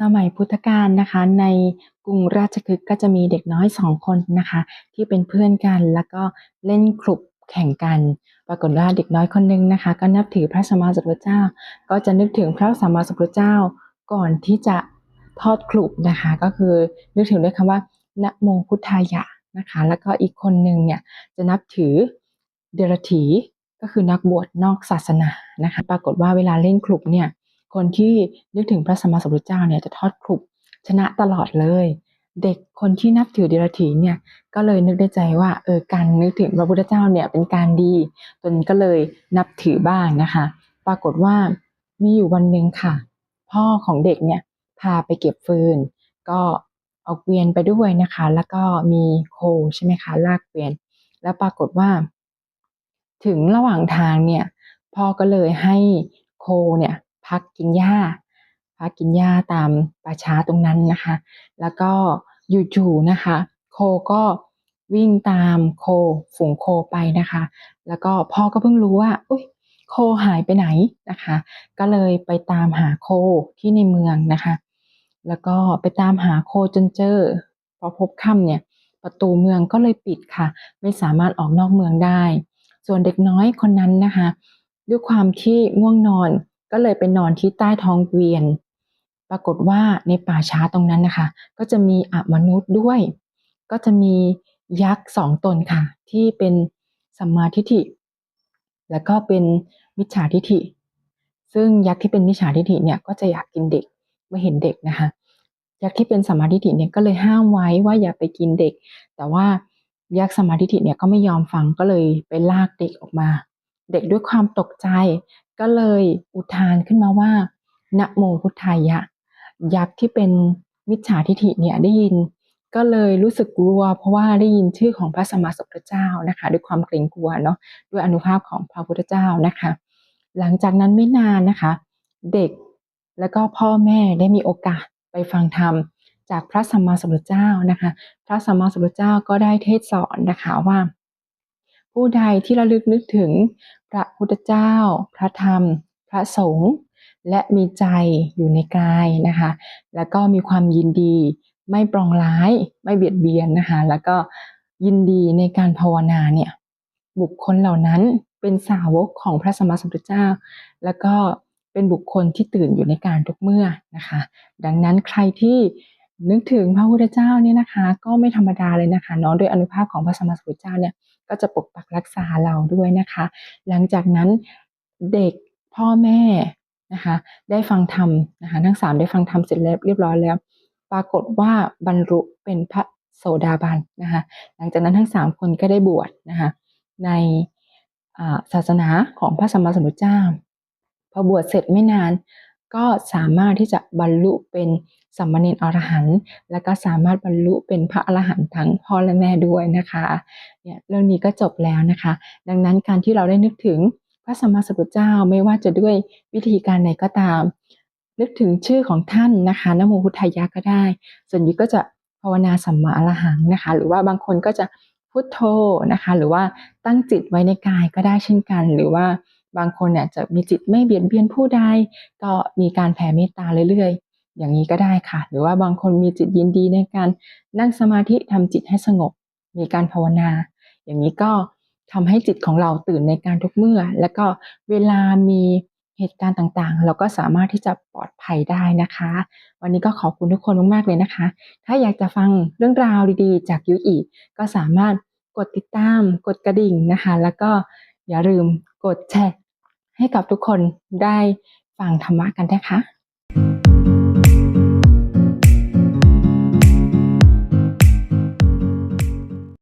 สมัยพุทธกาลนะคะ ในกรุงราชคฤห์ก็จะมีเด็กน้อยสองคนนะคะ ที่เป็นเพื่อนกันแล้วก็เล่นคลุบแข่งกัน ปรากฏว่าเด็กน้อยคนหนึงนะคะ ก็นับถือพระสัมมาสัมพุทธเจ้า ก็จะนึกถึงพระสัมมาสัมพุทธเจ้าก่อนที่จะทอดคลุบนะคะ ก็คือนึกถึงด้วยคำว่านะโมพุทธายะนะคะ แล้วก็อีกคนหนึ่งเนี่ยจะนับถือเดรัจฉีก็คือนักบวชนอกศาสนานะคะ ปรากฏว่าเวลาเล่นคลุบเนี่ย คนที่นึกถึงพระสัมมาสัมพุทธเจ้าเนี่ยจะทอดคลุบชนะตลอดเลย เด็กคนที่นับถือเดรัจฉีเนี่ยก็เลยนึกได้ใจว่าเออการนึกถึงพระพุทธเจ้าเนี่ยเป็นการดีตนก็เลยนับถือบ้างนะคะ ปรากฏว่ามีอยู่วันหนึ่งค่ะ พ่อของเด็กเนี่ยพาไปเก็บฟืน ก็เอาเกวียนไปด้วยนะคะ แล้วก็มีโคใช่ไหมคะลากเกวียน แล้วปรากฏว่า ถึงระหว่างทางเนี่ยพ่อก็เลยให้โคเนี่ย พักกินหญ้าพักกินหญ้าตามป่าช้าตรงนั้นนะคะ แล้วก็อยู่ๆนะคะ โคก็วิ่งตามโคฝูงโคไปนะคะ แล้วก็พ่อก็เพิ่งรู้ว่าอุ้ยโคหายไปไหนนะคะ ก็เลยไปตามหาโคที่ในเมืองนะคะ แล้วก็ไปตามหาโคจนเจอ พอพบค่ำเนี่ยประตูเมืองก็เลยปิดค่ะ ไม่สามารถออกนอกเมืองได้ ส่วนเด็กน้อยคนนั้นนะคะ ด้วยความที่ง่วงนอน ก็เลยไปนอนที่ใต้ท้องเกวียน ปรากฏว่าในป่าช้าตรงนั้นนะคะ ก็จะมีอมนุษย์ด้วย ก็จะมียักษ์สองตนค่ะ ที่เป็นสัมมาทิฏฐิ แล้วก็เป็นมิจฉาทิฏฐิ ซึ่งยักษ์ที่เป็นมิจฉาทิฏฐิเนี่ยก็จะอยากกินเด็กเมื่อเห็นเด็กนะคะยักษ์ที่เป็นสัมมาทิฏฐิเนี่ยก็เลยห้ามไว้ว่าอย่าไปกินเด็ก แต่ว่ายักษ์สัมมาทิฏฐิเนี่ยก็ไม่ยอมฟังก็เลยไปลากเด็กออกมา เด็กด้วยความตกใจ ก็เลยอุทานขึ้นมาว่านะโมพุทธายะ ยักษ์ที่เป็นมิจฉาทิฏฐิเนี่ยได้ยิน ก็เลยรู้สึกกลัว เพราะว่าได้ยินชื่อของพระสมมาสัมพุทธเจ้านะคะ ด้วยความเกรงกลัวเนาะด้วยอนุภาพของพระพุทธเจ้านะคะ หลังจากนั้นไม่นานนะคะ เด็กแล้วก็พ่อแม่ได้มีโอกาสไปฟังธรรมจากพระสัมมาสัมพุทธเจ้านะคะ พระสัมมาสัมพุทธเจ้าก็ได้เทศสอนนะคะว่า ผู้ใดที่ระลึกนึกถึงพระพุทธเจ้า พระธรรม พระสงฆ์และมีใจอยู่ในกายนะคะ แล้วก็มีความยินดี ไม่ปรองร้าย ไม่เบียดเบียนนะคะ แล้วก็ยินดีในการภาวนาเนี่ย บุคคลเหล่านั้นเป็นสาวกของพระสมมาสัมพุทธเจ้า แล้วก็เป็นบุคคลที่ตื่นอยู่ในการทุกเมื่อนะคะ ดังนั้นใครที่ นึกถึงพระพุทธเจ้าเนี่ยนะคะ ก็ไม่ธรรมดาเลยนะคะเนาะด้วยอนุภาพของพระสัมมาสัมพุทธเจ้าเนี่ยก็จะปกปักรักษาเราด้วยนะคะ หลังจากนั้นเด็กพ่อแม่นะคะได้ฟังธรรมนะคะทั้งสามได้ฟังธรรมเสร็จแล้วเรียบร้อยแล้ว ปรากฏว่าบรรลุเป็นพระโสดาบันนะคะหลังจากนั้นทั้งสามคนก็ได้บวชนะคะในศาสนาของพระสัมมาสัมพุทธเจ้าพอบวชเสร็จไม่นาน ก็สามารถที่จะบรรลุเป็นสัมมาเนรอรหันต์และก็สามารถบรรลุเป็นพระอรหันต์ทั้งพ่อและแม่ด้วยนะคะเนี่ยเรื่องนี้ก็จบแล้วนะคะ ดังนั้นการที่เราได้นึกถึงพระสัมมาสัมพุทธเจ้าไม่ว่าจะด้วยวิธีการไหนก็ตาม นึกถึงชื่อของท่านนะคะนโมพุทธายะก็ได้ ส่วนยุ้ก็จะภาวนาสัมมาอรหังนะคะ หรือว่าบางคนก็จะพุทโธนะคะ หรือว่าตั้งจิตไว้ในกายก็ได้เช่นกัน หรือว่า บางคนเนี่ยจะมีจิตไม่เบียดเบียนผู้ใดก็มีการแผ่เมตตาเรื่อยๆ อย่างนี้ก็ได้ค่ะ หรือว่าบางคนมีจิตยินดีในการนั่งสมาธิทำจิตให้สงบ มีการภาวนา อย่างนี้ก็ทำให้จิตของเราตื่นในการทุกเมื่อ แล้วก็เวลามีเหตุการณ์ต่างๆ เราก็สามารถที่จะปลอดภัยได้นะคะ วันนี้ก็ขอบคุณทุกคนมากๆเลยนะคะ ถ้าอยากจะฟังเรื่องราวดีๆ จากยุอีก็สามารถกดติดตาม กดกระดิ่งนะคะ แล้วก็อย่าลืมกดแชร์ ให้กับทุกคนได้ฟังธรรมะกันนะคะ